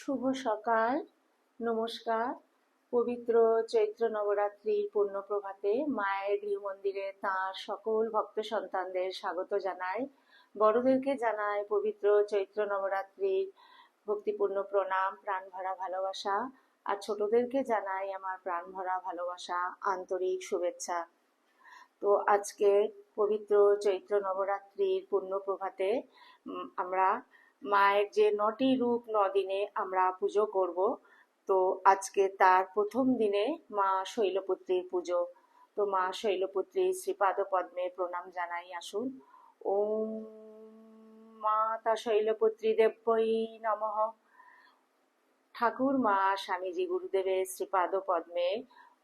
শুভ সকাল। নমস্কার। পবিত্র চৈত্র নবরাত্রির পূর্ণ প্রভাতে মায়ের গৃহ মন্দিরে তাঁর সকল ভক্ত সন্তানদের স্বাগত জানাই। বড়দেরকে জানায় পবিত্র চৈত্র নবরাত্রির ভক্তিপূর্ণ প্রণাম, প্রাণ ভরা ভালোবাসা। আর ছোটদেরকে জানাই আমার প্রাণ ভরা ভালোবাসা, আন্তরিক শুভেচ্ছা। তো আজকে পবিত্র চৈত্র নবরাত্রির পূর্ণ প্রভাতে আমরা মায়ের যে নটি রূপ নদিনে আমরা পুজো করব, তো আজকে তার প্রথম দিনে মা শৈলপুত্রীর পুজো। তো মা শৈলপুত্রী শ্রীপাদ পদ্মে প্রণাম জানাই, আসুন। ওম মাতা শৈলপুত্রী দেব্যই নমঃ। ঠাকুর মা স্বামীজি গুরুদেবের শ্রীপাদ পদ্মে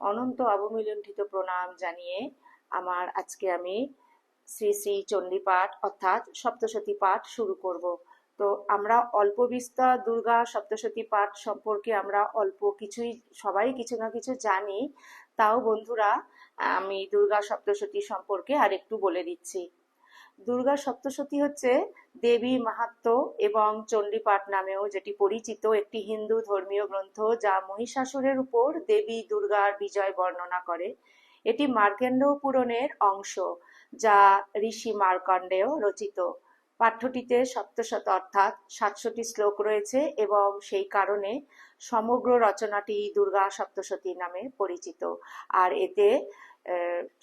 অনন্ত অবমিলণ্ঠিত প্রণাম জানিয়ে আমার আজকে আমি শ্রী শ্রী চণ্ডী পাঠ অর্থাৎ সপ্তশতী পাঠ শুরু করব। তো আমরা অল্প বিস্তর দুর্গা সপ্তশতী পাঠ সম্পর্কে আমরা অল্প কিছুই, সবাই কিছু না কিছু জানি। তাও বন্ধুরা, আমি দুর্গা সপ্তশতী সম্পর্কে আরেকটু বলে দিচ্ছি। দুর্গা সপ্তশতী হচ্ছে দেবী মাহাত্ম্য এবং চণ্ডীপাঠ নামেও যেটি পরিচিত একটি হিন্দু ধর্মীয় গ্রন্থ যা মহিষাসুরের উপর দেবী দুর্গার বিজয় বর্ণনা করে। এটি মার্কেন্ড পুরাণের অংশ, যা ঋষি মার্কণ্ডেয় রচিত। পাঠ্যটিতে সপ্তশত অর্থাৎ সাতশোটি শ্লোক রয়েছে এবং সেই কারণে সমগ্র রচনাটি দুর্গা সপ্তশতী নামে পরিচিত। আর এতে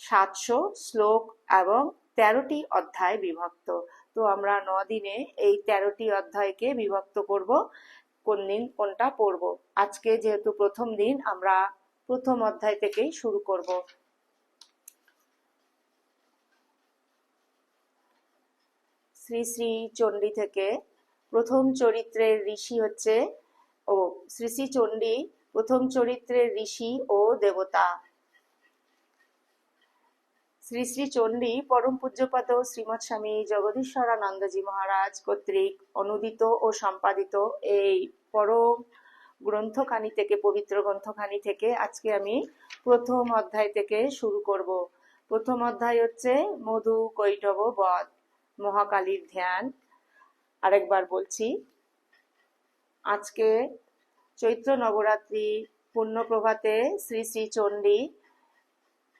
সাতশো শ্লোক এবং তেরোটি অধ্যায় বিভক্ত। তো আমরা ন দিনে এই তেরোটি অধ্যায়কে বিভক্ত করব। কোন দিন কোনটা পড়ব? আজকে যেহেতু প্রথম দিন, আমরা প্রথম অধ্যায় থেকেই শুরু করব। শ্রী শ্রী চণ্ডী থেকে প্রথম চরিত্রের ঋষি হচ্ছে ও শ্রী শ্রী চণ্ডী প্রথম চরিত্রের ঋষি ও দেবতা। শ্রী শ্রী চণ্ডী পরম পূজ্যপাদ শ্রীমৎ স্বামী জগদীশ্বরানন্দজি মহারাজ কর্তৃক অনুদিত ও সম্পাদিত এই পরম গ্রন্থখানি থেকে, পবিত্র গ্রন্থখানি থেকে আজকে আমি প্রথম অধ্যায় থেকে শুরু করব। প্রথম অধ্যায় হচ্ছে মধু কৈটব বধ। মহাকালীর ধ্যান। আরেকবার বলছি, আজকে চৈত্র নবরাত্রি পূর্ণ প্রভাতে শ্রী শ্রী চণ্ডী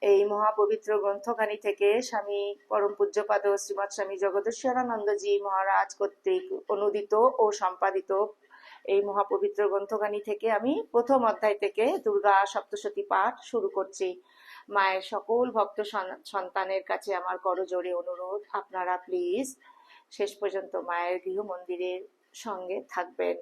এই মহাপবিত্র গ্রন্থখানি থেকে স্বামী পরম পূজ্যপাদ শ্রীমৎ স্বামী জগদীশ্বরানন্দজি মহারাজ কর্তৃক অনুদিত ও সম্পাদিত এই মহাপবিত্র গ্রন্থখানি থেকে আমি প্রথম অধ্যায় থেকে দুর্গা সপ্তশতী পাঠ শুরু করছি। মায়ের সকল ভক্ত সন্তানের কাছে আমার করজোড়ে অনুরোধ আপনারা প্লিজ শেষ পর্যন্ত মায়ের গৃহ মন্দিরের সঙ্গে থাকবেন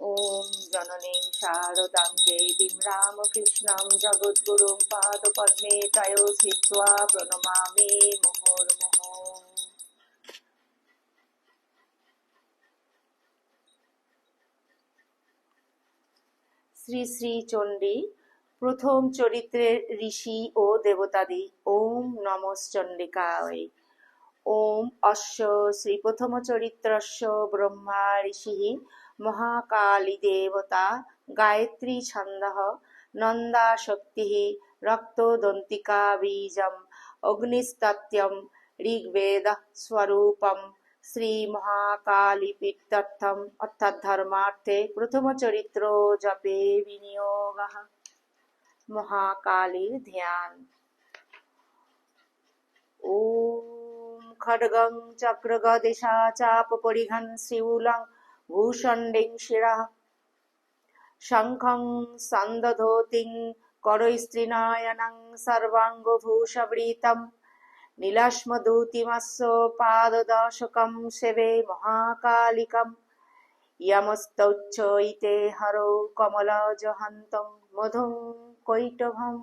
ॐ जननीं शारदां देवीं रामकृष्णं जगद्गुरुं पादपद्मे तयो स्थित्वा प्रणमामि শ্রী শ্রী চণ্ডী, প্রথম চরিত্রের ঋষি ও দেবতাদি, ওম নমশ্চণ্ডিকায় ওম অশ্ব শ্রী প্রথম চরিত্রস্য ব্রহ্মা ঋষি মহাকালী দেবতা, গায়ত্রী ছন্দ নন্দা শক্তি রক্তদন্তিকা বীজম, অগ্নিস্তত্যম ঋগ্বেদ স্বরূপম শ্রী মহাকালী পীত্যর্থম অর্থাৎ ধর্মার্থে প্রথম চরিত্র জপে বিনিয়োগ মহাকালীর ধ্যান ওম খডগং চক্রগদিশা চাপ পরিঘন শিউলং ভূষণ্ডিং শিরা শঙ্খং সন্দধোতিং করৈস্ত্রীনয়নং সর্বাঙ্গভূষবৃতম পাদদশকं সেবে মহাকালিকम् ইয়মস্তৌচ্চৈতে হরৌ কমলজহন্तं মধুং কৈটভম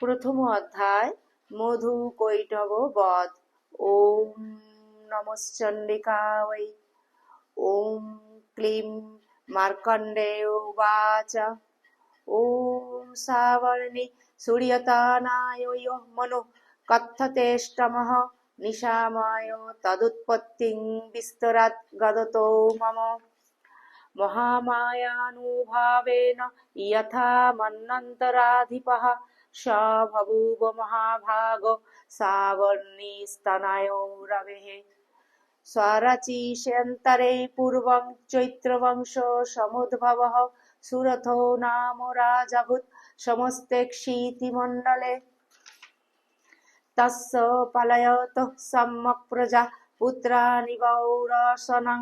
প্রথম অধ্যায় মধু কৈটভ বধ ওম নমশ্চণ্ডিকায় ওম ক্লিম মার্কণ্ডেয় উবাচ ওম সাবর্ণি सूर्यतानाय यो मनु कत्थतेष्टमः निशामाय तदुत्पत्तिं विस्तरात् गदतो मम महामायानुभावेन यथा मन्नन्तराधिपः स बभूव महाभाग सावर्णिस्तनयो रवेः स्वरचिष्यन्तरे पूर्वं चैत्रवंशो समुद्भवः सुरथो नाम राजाभूत् সমস্তে ক্ষীতিমণ্ডলে তস পালয়ত সম্যক প্রজা পুত্রা বৌরসনং।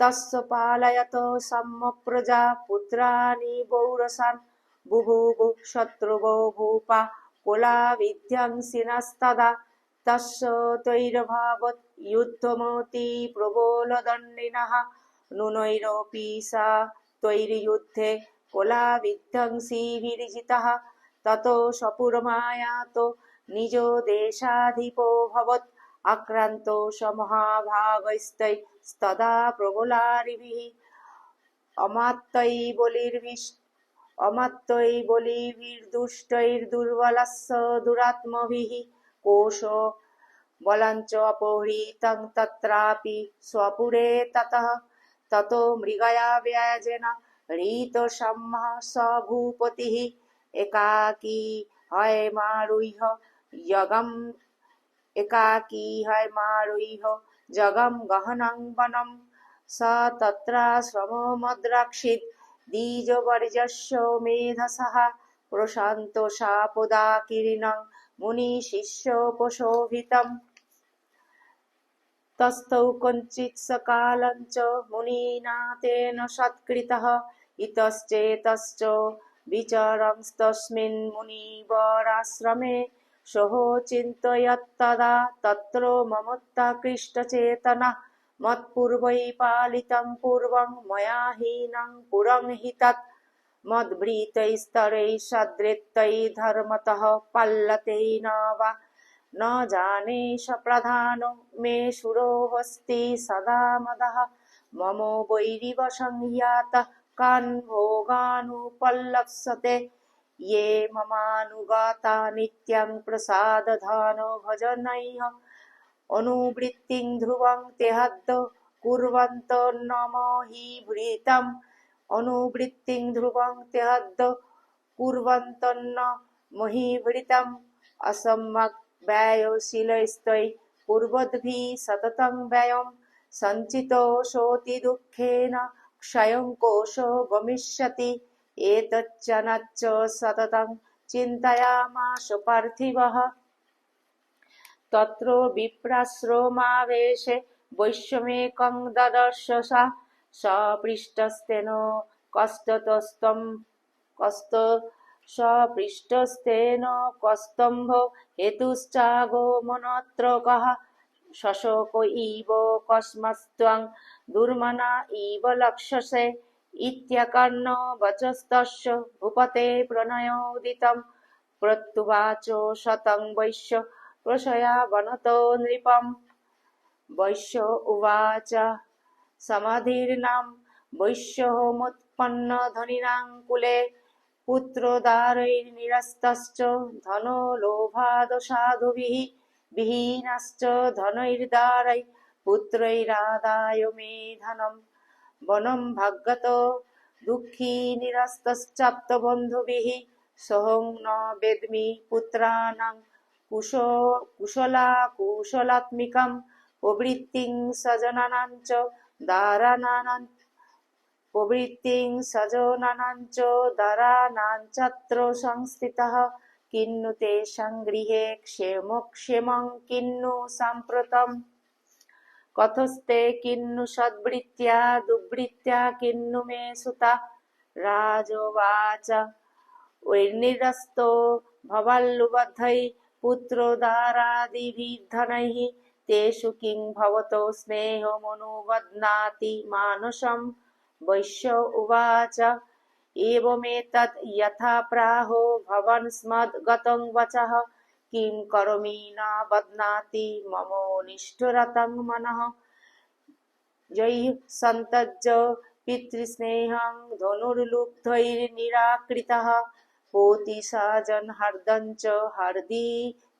তস পালয়ত সম্যক প্রজা পুত্রাণি বৌরসান। বুভুবু শত্রুবো ভূপা কোলা বিদ্যাংসিনস্তদা তস তৈরভাবত যুদ্ধমতি প্রবলদণ্ডিনः। নুনৈরপি সা তৈরিযুদ্ধে কোলা বিধ্বংসী তত সপুরমায়াত নিজ দেশাধিপ ভবত আক্রান্ত সমহাভাবস্তদা প্রগলারিভি অমাত্যই বলির্বিষ অমাত্যই বলির্দুষ্টৈর্দুর্বলস্য দুরাত্মভিহ কোষ বলাঞ্চ অপহৃতং তত্রাপি স্বপুরে তত তত মৃগয়া ব্যয়াজেনা হৃতসম্মহ স ভূপতি একাকী হয় মারুইহ যগম। একাকী হয় মারুইহ জগম গহনং বনম স তত্রাশ্রমো মদ্রাক্ষিত দ্বিজবর্জস্য মেধসহ প্রশান্ত সাপদাকীর্ণং মুনিশিষ্যোপশোভিতম তস্থৌ কঞ্চিৎ সকালঞ্চ মুনিনাথেন সৎকৃতः तेन सत्कृतः इतश्चेतश्च विचरंस्तस्मिन् मुनिवराश्रमे सहो चिन्तयत्तदा तत्र ममोत्ताकृष्टचेतनः मत्पूर्वै पालितं पूर्वं मया हीनं पुरं हि तत् मद्भृतैस्तरैः सदृत्तैः धर्मतः पल्लतेन वा न जाने स प्रधानो मे सुरोऽस्ति सदा मदः मम वैरिव संयातः कान् भोगानुपल्लप्सते ये ममानुगाता नित्यं प्रसादधानो भजनैः अनुवृत्तिं ध्रुवं तेहद्द कुर्वन्त न हि भृतम् अनुवृत्तिं ध्रुवं तेहद्द कुर्वन्तन्न महीभृतम् असम्यक् व्ययशीलैस्तै पूर्वद्भिः सततं व्ययं सञ्चितो शोति दुःखेन क्षयं कोशो गमिष्यति एतच्च न च सततं चिन्तयामास पार्थिवः तत्र विप्राश्रमावेशे वैश्यमेकं ददर्श सा सपृष्टस्तेन कस्ततस्तं कस्त सपृष्टस्तेन कस्तम्भ हेतुश्चागमनत्र कः शशोक इव कस्मस्त्वं দুর্মনা ইব লক্ষসে ইত্যকর্ণ বচস্তস্য ভূপতে প্রণয়োদিতম প্রত্যুবাচ শতং বৈশ্য প্রশয়া বনত নৃপম বৈশ্য উবাচ সমাধির্নাম বৈশ্যহোমোৎপন্ন ধনিনাং কুলে পুত্রদারৈর্নিরস্তশ্চ ধনো লোভাদসাধুভিः বিহীনাশ্চ ধনৈর্দারৈ পুত্রৈরাদায় মে ধনম বনম ভাগ্যত দুঃখী নিরস্তশ্চাপ্ত বন্ধুবিহ সহং ন বেদমি পুত্রাণাং কুশ কুশলা কুশলাত্মিকম প্রবৃত্তিং সজনানাঞ্চ দারানানান প্রবৃত্তিং সজনানাঞ্চ দারানাঞ্চাত্র সংস্থিতঃ কিন্নু তেষাং গৃহে ক্ষেমক্ষেমং কিন্নু সাম্প্রতম कथस्ते किन्नु सद्वृत्त्या दुर्वृत्त्या किन्नु मे सुता राजोवाच वैर्निरस्तो भवल्लुबद्धै पुत्रोदारादिभिर्धनैः तेषु किं भवतो स्नेहमनुबध्नाति मानसं वैश्य उवाच एवमेतत् यथा प्राहो भवन् स्मद्गतं वचः কিং করমি না বদনাতি মম নিষ্ঠুরতং মনঃ জৈ সন্তজ্জ পিতৃস্নেহং ধনুর্লুব্ধৈর্নিরাকৃতः পোতিসাজন হর্দঞ্চ হর্দি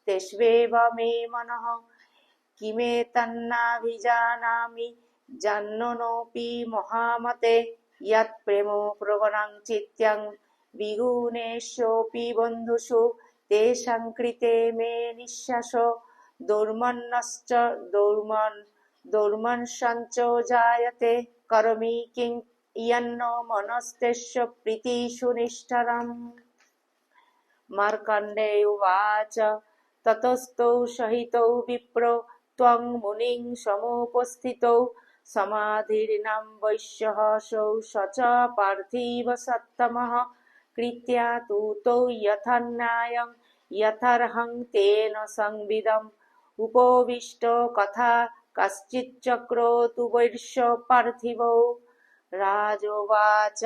তেষ্বেব মে মনঃ কিমে তন্নাভিজানামি জান্ননোপি মহামতে ইয়ৎ প্রেমো প্রগণাং চিত্যং বিগুণেশোপি বন্ধুষু তেষাং কৃতে মে নিঃশ্বাস দৌর্মন্নশ্চ দৌর্মন দৌর্মনশ্চঞ্চ জায়তে করমি কিং ইয়ান্ন মনস্তেষ্য প্রীতি সুনিষ্ঠরম মার্কণ্ডে উচ ততস্তৌ সহিতৌ বিপ্র ত্বং মুনিং সমুপস্থিতৌ সমাধির্নাম বৈশ্যহ সৌ সচ পার্থিব সত্তমঃ কৃত্যা তু ইয়থর্হং তেন সংবিদম উপবিষ্ট কথা কশ্চিচ্চক্রতু বৈর্ষ পার্থিব রাজোবাচ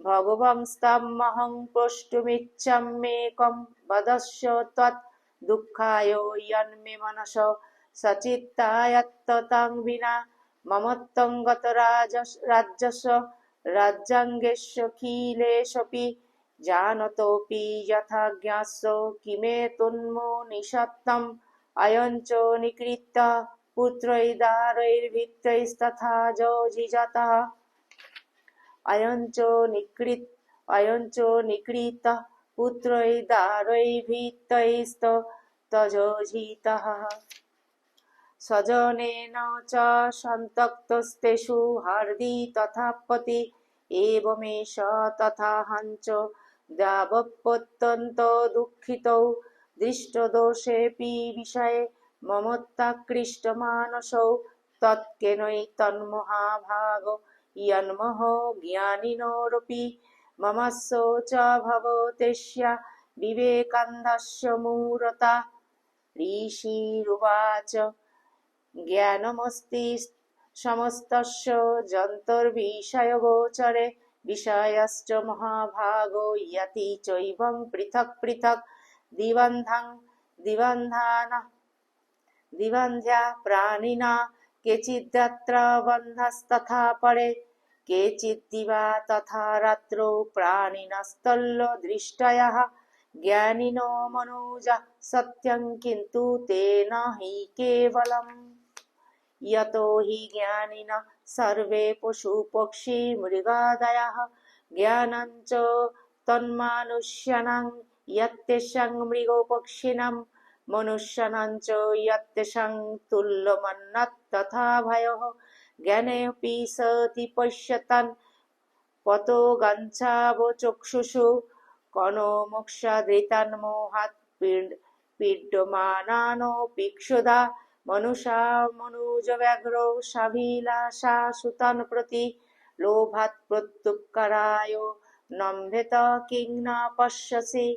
ভগবংস্তমহং প্রষ্টুমিচ্ছাম্যেকম বদস্য তৎ দুঃখায় ইয়ন্মে মনস সচিত্তায়ত্ততাং বিনা মমত্বং গত রাজস রাজ্যস রাজ্যাঙ্গেশ্বখিলেষপি जानतोऽपि यथा ज्ञास्व किमेतन्मो निषत्तम् अयं च निकृत्त पुत्रैदारैर्भित्रैस्तथा जोजिजातः अयं च निकृत् अयं च निकृतः पुत्रैदारैर्भित्रैस्तजोजितः स्वजनेन च सन्तक्तस्तेषु हार्दि तथा पति एवमेष तथा हञ्च যাবত্যন্ত দুঃখিত দৃষ্টদোষেপি বিষয়ে মমত্বাকৃষ্টমানসৌ তৎকেনৈ তন্মহাভাগ, ইয়ন্মহ জ্ঞানিনোরপি, মমস্য চ ভবতেষ্যা বিবেকান্ধস্য মূরতা। ঋষিরুবাচ জ্ঞানমস্তি সমস্তস্য যন্তর্বিষয়গোচরে जन्तर्विषयगोचरे विषयश्च महाभागो यति चैवं पृथक् पृथक् दिबन्धं दिबन्धान दिबन्ध्या प्राणिना केचिदत्र बन्धस्तथा परे केचिद्दिवा तथा रात्रौ प्राणिनस्तल्लदृष्टयः ज्ञानिनो मनुजा सत्यं किन्तु तेन हि केवलम् यतो हि ज्ञानिनः सर्वे पशुपक्षी मृगादयः ज्ञानं च तन्मानुष्याणां यत्तेषां मृगपक्षिणां मनुष्याणां च यत्तेषां तुल्यमन्नत् तथा भयः ज्ञानेऽपि सति पश्यतान् पतो गच्छावचक्षुषु कनो मोक्षादृतान् मोहात् पीड पीड्यमानानोऽपि क्षुधा মনুষা মনুজ ব্যাঘ্র সাভিলাষা সুতন প্রতি লোভাৎ প্রত্যুকারায় নম্ভেত কিং না পশ্যসি।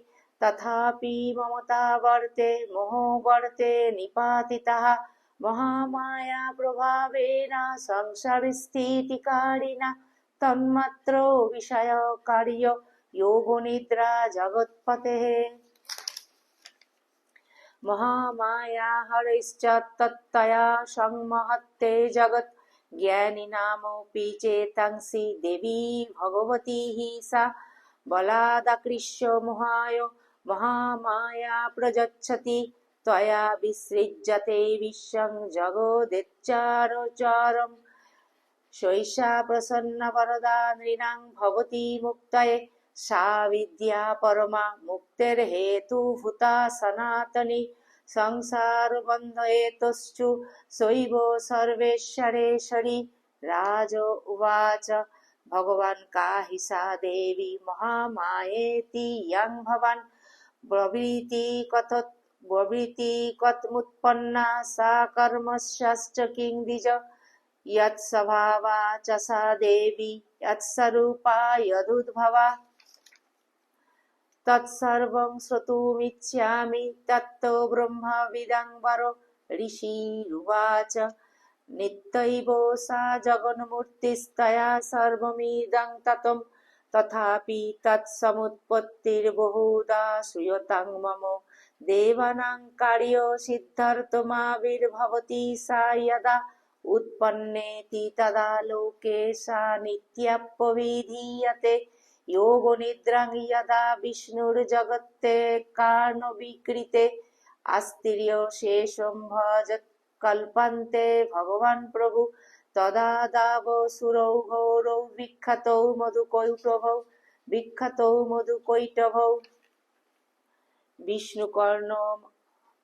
তথাপি মমতা বর্তে, মোহ বর্তে, নিপাতিতः মহামায়া প্রভাবে প্রভাবেণ সংসারস্থিতিকারিণা। তন্মাত্র বিষয় কার্য যোগনিদ্রা জগৎপতেः মহামায়া হরৈশ্চত্তয়া সংমহত্তে জগৎ। জ্ঞানিনামপি চেতাংসি দেবী ভগবতী হি সা। বলাদাকৃষ্য মোহায় মহামায়া প্রযচ্ছতি। তয়া বিসৃজ্যতে বিশ্বং জগদেচ্চারচরম শৈষা প্রসন্ন বরদা নৃণাং ভবতি মুক্তয়ে। सा विद्या परमा मुक्तेर्हेतुभूता सनातनी संसारबन्धहेतुश्चु स्वैव सर्वेश्वरेश्वरी राज उवाच भगवान् काहि सा देवी महामायेति यं भवान् ब्रवीति कथ ब्रवीति कथमुत्पन्ना सा कर्मस्याश्च किं द्विज यत्स्वभावा च सा देवी यत्स्वरूपा তৎসর্বং শ্রোতুমিচ্ছামি তত্ত্ব ব্রহ্মবিদাম্বর ঋষিরুবাচ নিত্যৈব সা জগন্মূর্তিস্তয়া সর্বমিদং ততম তথাপি তৎসমুৎপত্তির বহুদা শ্রুয়তাং মম দেবানাং কার্য সিদ্ধার্থমাবির্ভবতি সা ইয়দা উৎপন্নেতি তদা লোকে সা নিত্যপ্যবিধীয়তে যোগ নিদ্রাং ইয়দা বিষ্ণুর জগত্তে মধু কৈটভ বিষ্ণু কর্ণ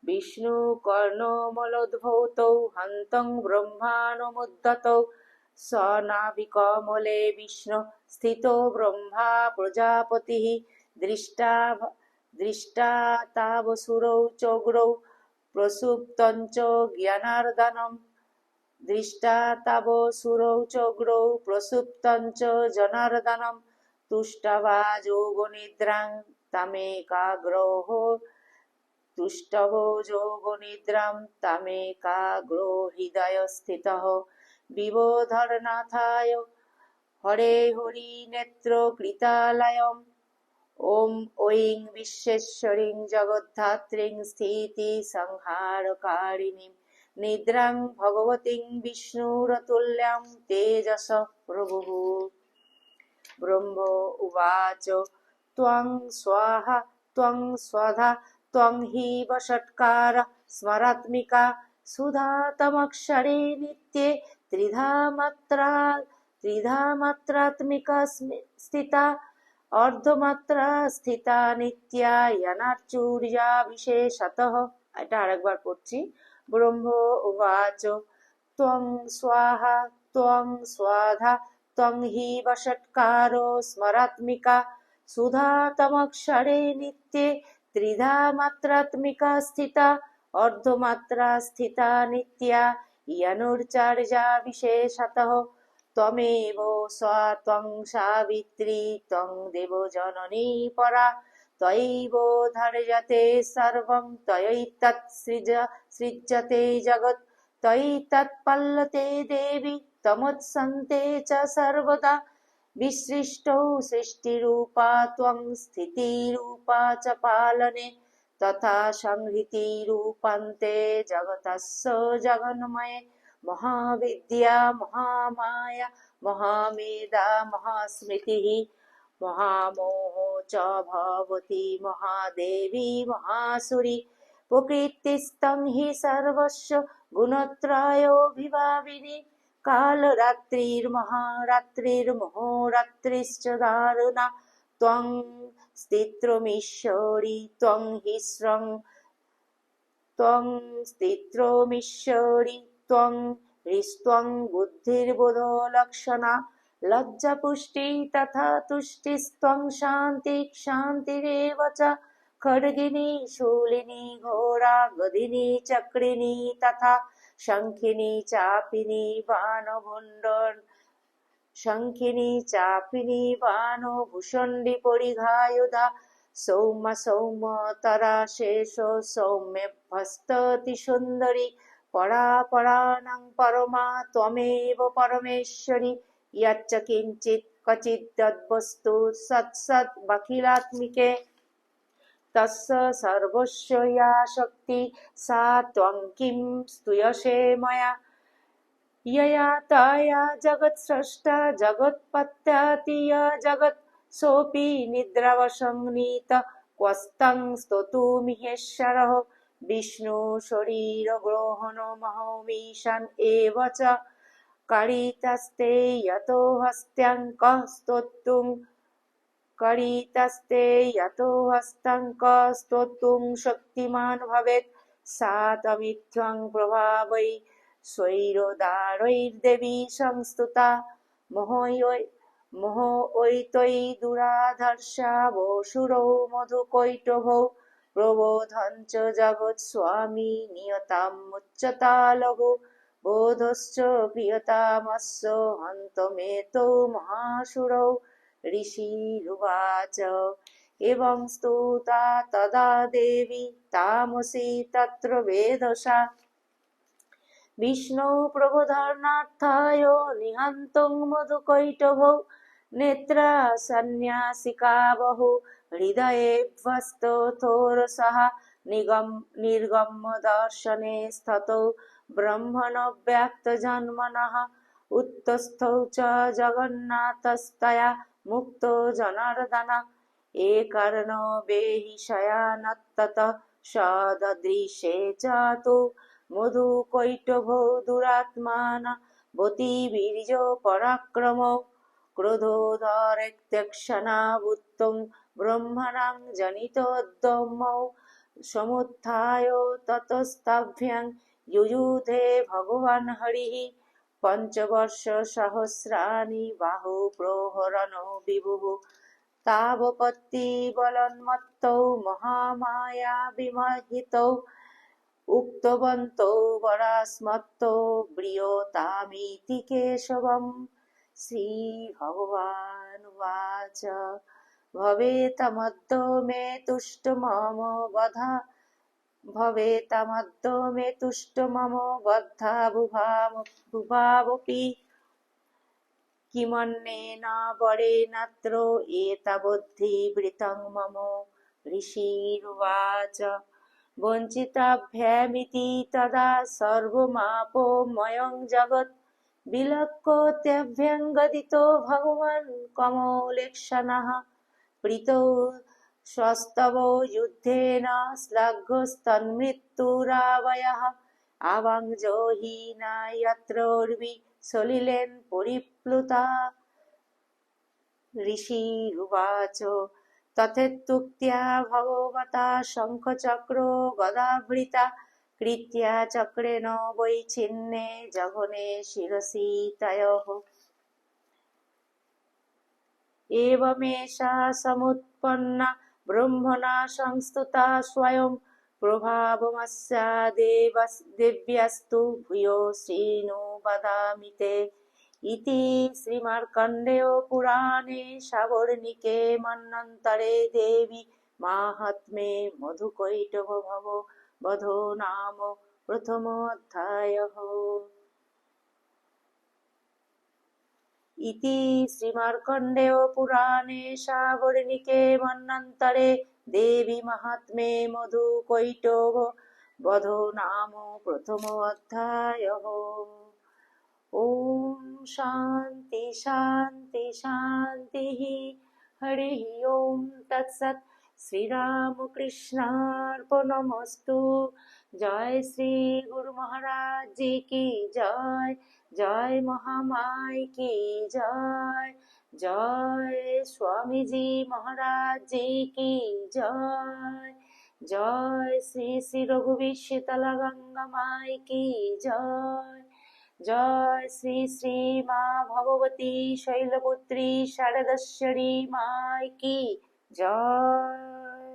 বিষ্ণু কর্ণ মলোদ্ভৌত হন্তং ব্রহ্মানুমুদ্ধত স নাভিকমলে বিষ্ণু স্থিতো ব্রহ্মা প্রজাপতিः দৃষ্টা দৃষ্টা তাবসুরৌ চোগ্রৌ প্রসুপ্তঞ্চ জ্ঞানার্দনম দৃষ্টা তাব সুরৌ চোগ্রৌ প্রসুপ্তঞ্চ জনার্দনম তুষ্টবা যোগনিদ্রাং তামেকাগ্রহ তুষ্টব যোগনিদ্রাম তামেকাগ্রো হৃদয়স্থিতः বিবোধরনাথায় হরে হরি নেত্র কৃতালয়ম। ওম ঐং বিশ্বেশ্বরীং জগদ্ধাত্রীং স্থিতি সংহারকারিণীম। নিদ্রাং ভগবতীং বিষ্ণুরতুল্যাং তেজস প্রভুः। ব্রহ্ম উবাচ, ত্বং স্বাহা, ত্বং স্বধা, ত্বং হি বষট্কার স্মরাত্মিকা, সুধাতমক্ষরে নিত্যে ত্রিধা মাত্রা মাত্রাত্মিকা স্মি- স্থিতা অর্ধমাত্রা স্থিতা নিত্যা ইয়ানার্চুর্যা বিশেষতঃ এটা আরেকবার পড়ছি। ব্রহ্ম উবাচ ত্বং স্বাহা, ত্বং স্বাধা, ত্বং হি বষট্কারো স্মরাত্মিকা। সুধাতমক্ষরে নিত্যে ত্রিধা মাত্রাত্মিকা স্থিতা অর্ধমাত্রা স্থিতা নিত্যা, ইয়ানুর্চার্যা বিশেষতঃ। ত্বমেব স্বং সাবিত্রী ত্বং দেব জননী পরা তৈব ধারয়তে সর্বং তয়ৈতৎ সৃজ সৃজ্যতে জগৎ তৈতৎপল্লতে দেবী তমোৎসন্তে চ সর্বদা বিসৃষ্টৌ সৃষ্টিরূপা ত্বং স্থিতিরূপা চ পালনে তথা সংহৃতিরূপান্তে জগতস্য জগন্ময়ে মহাবিদ্যা, মহামায়া, মহামেধা, মহাস্মৃতি মহামোহ চ ভবতী, মহাদেবী, মহাসুরী। প্রকৃতিস্তং হি সর্বস্ব গুণত্রয়োভিভাবিনী। কালরাত্রির মহারাত্রির মোহরাত্রিশ্চ দারুণা। ত্বং স্থিত্রমীশ্বরী ত্বং হি স্রং। ত্বং স্থিত্রমীশ্বরী ত্বং হৃস্ত্বং বুদ্ধির্বোধলক্ষণা লজ্জাপুষ্টি তথা তুষ্টিস্ত্বং শান্তি শান্তিরেব চ খড়গিনী, শূলিনী গদিনী তথা শঙ্খিনী, চাপিনী, বানভুণ্ডন, শঙ্খিনী, চাপিনী পরিঘায়ুধা, সৌম্য সৌম্য, তারা শেষ, সৌম্যভ্যস্ততি সুন্দরী परमा त्वमेव परमेश्वरि यच्च किञ्चित् क्वचिद्वस्तु सत्सत् बखिलात्मिके तस्य सर्वस्य या शक्ति सा त्वं किं स्तूयसे मया यया तया जगत्स्रष्टा जगत्पत्याति य जगत् सोऽपि निद्रावसंनीत क्वस्तं स्तोतुमिहेश्वरः বিষ্ণু শরীর গ্রহণ মহমিশন এবচ করিতস্তে যত হস্ত্যঙ্ক শক্তিমান ভবেত সাত মিথ্যং প্রভাবই স্বৈরদারৈর্দেবী সংস্তুতা মোহ ঐতৈ দুরাধর্ষা বসুরৌ মধু কৈটভৌ প্রবোধঞ্চ জগৎ স্বামী নিয়তাম মুচ্চতা লঘু, বোধশ্চ প্রিয়তামস্য হন্ত মেতো মহাসুর ঋষিরুবাচ এবং স্তুতা তদা দেবী তামসি তত্র বেদসা বিষ্ণু প্রবোধর্ণার্থায় নিহন্ত মধুকৈটভ, নেত্রা সন্ন্যাসিকা বহু হৃদয়ে ভস্ত সাহা, নিগম নির্গম দর্শনে স্থত ব্রহ্মণ ব্যক্ত জন্মনঃ উত্তস্থ চ জগন্নাথস্তয়া মুক্ত জনার্দন। এ কর্ণ বেহি শয়ানত্তত সদৃশে চ তু মধু কৈটভো দুরাত্মান, বতি বীর্য পরাক্রম, ক্রোধো ক্রোধোদরেক্তেক্ষণাবুত্তম ব্রহ্মণাং জনিত সমুত্থায় ততস্তাভ্যাং যুযুধে ভগবান হরি পঞ্চবর্ষ সহস্রাণি বাহু প্রহরণ বিভু তাবপত্তি বলন্মত্ত মহামায়া বিমহিত উক্তবন্ত বরাস্মত্ত ব্রিয়তামিতি কেশবম শ্রী ভগবান বাচ ভবেতমদ্য তুষ্ট মম বধা ভবেতমদ্য তুষ্ট মম বদ্ধা ভুভাবপি কিমন্নে না বরে নাত্র এতাবদ্ধি বৃতং মম ঋষির্বাচ বঞ্চিতাভ্যামিতি তদা সর্বমাপো ময়ং ভগবান কমলেক্ষণ স্বস্তব যুদ্ধে না আবাঞ্জো হি নায়ত্রর্বি সলিলেন পরিপ্লুতা। ঋষি উবাচ তথেতুক্তিয়া ভগবতা শঙ্খচক্র গদাভৃতা কৃত্যা চক্রেণ বৈছিন্নে জঘনে শিরসি एवमेषा समुत्पन्ना ब्रह्मणा संस्तुता स्वयं प्रभावमस्या देवस् देव्यस्तु भूयो श्रीनु वदामि ते इति श्रीमार्कण्डेयो पुराणे सावर्णिके मन्वन्तरे देवी माहात्म्ये मधुकैटभ भव वधो नाम प्रथमोऽध्यायः ইতি শ্রীমার্কণ্ডেয় পুরাণে সাবরণিকে মন্নন্তরে দেবী মহাত্মে মধু কৈট বধ নাম প্রথম অধ্যায় ওম শান্তি শান্তি শান্তি হরি ওম তৎসৎ শ্রীরামকৃষ্ণার্পণমস্তু জয় শ্রী গুরু মহারাজ জি কি জয় জয় মহামায় কি জয়? জয় স্বামীজি মহারাজ কি জয়? জয় শ্রী শ্রী রঘুবীর শীতলা গঙ্গা মাই কি জয়? জয় শ্রী শ্রী মা ভগবতী শৈলপুত্রী শারদশ্বরী মাই কি জয়?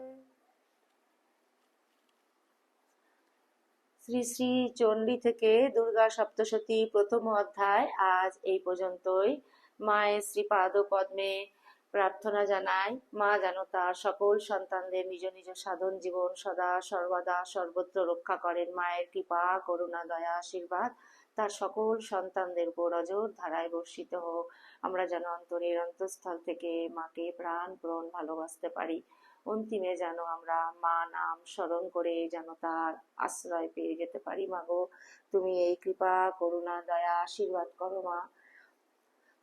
শ্রী শ্রী চণ্ডী থেকে দুর্গা সপ্তশতী প্রথম অধ্যায়। আজ এই পর্যন্তই। মায়ের শ্রীপাদ পদ্মে প্রার্থনা জানাই। মা যেন তার সকল সন্তানদের নিজ নিজ সাধন জীবন সদা সর্বদা সর্বত্র রক্ষা করেন। মায়ের কৃপা, করুণা, দয়া, আশীর্বাদ তার সকল সন্তানদের উপর অজর ধারায় বর্ষিত হোক। আমরা যেন অন্তরের অন্তঃস্থল থেকে মাকে প্রাণ প্রণ ভালোবাসতে পারি। অন্তিমে যেন আমরা মা নাম স্মরণ করে যেন তার আশ্রয় পেয়ে যেতে পারি। মাগো তুমি এই কৃপা, করুণা, দয়া, আশীর্বাদ করো মা।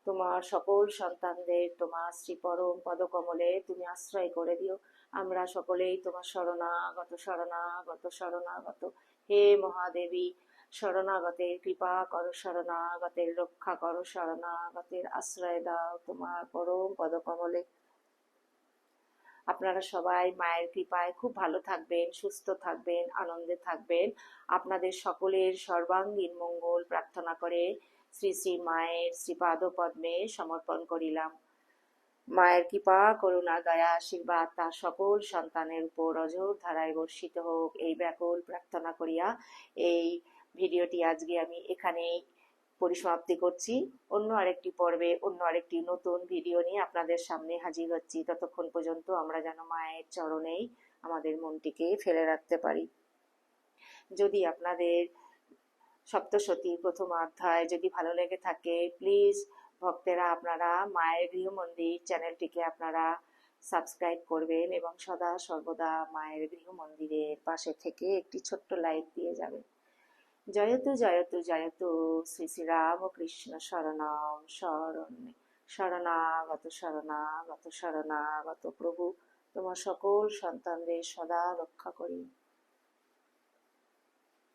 তোমার সকল সন্তানদের, তোমার শ্রী পরম পদকমলে তুমি আশ্রয় করে দিও। আমরা সকলেই তোমার শরণাগত শরণাগত শরণাগত। হে মহাদেবী, শরণাগতের কৃপা করো, শরণাগতের রক্ষা করো, শরণাগতের আশ্রয় দাও তোমার পরম পদকমলে। আপনারা সবাই মায়ের কৃপায় খুব ভালো থাকবেন, সুস্থ থাকবেন, আনন্দে থাকবেন। আপনাদের সকলের সর্বাঙ্গীন মঙ্গল প্রার্থনা করে শ্রী শ্রী মায়ের শ্রীপাদ পদ্মে সমর্পণ করিলাম। মায়ের কৃপা, করুণা, দয়া, আশীর্বাদ তার সকল সন্তানের উপর অজর ধারায় বর্ষিত হোক, এই ব্যাকুল প্রার্থনা করিয়া এই ভিডিওটি আজকে আমি এখানেই পরিসমাপ্তি করছি। অন্য আরেকটি পর্বে, অন্য আরেকটি নতুন ভিডিও নিয়ে আপনাদের সামনে হাজির হচ্ছি। ততক্ষণ পর্যন্ত আমরা যেন মায়ের চরণেই আমাদের মনটিকে ফেলে রাখতে পারি। যদি আপনাদের সপ্তশতী প্রথম অধ্যায় যদি ভালো লেগে থাকে প্লিজ ভক্তেরা আপনারা মায়ের গৃহ মন্দির চ্যানেলটিকে আপনারা সাবস্ক্রাইব করবেন এবং সদা সর্বদা মায়ের গৃহ মন্দিরের পাশে থেকে একটি ছোট্ট লাইক দিয়ে যাবেন। জয়তু জয়তু জয়তু, শ্রী শ্রী রামকৃষ্ণ শরণম, শরণ, শরণাগত শরণাগত শরণাগত প্রভু, তোমার সকল সন্তানদের সদা রক্ষা করি।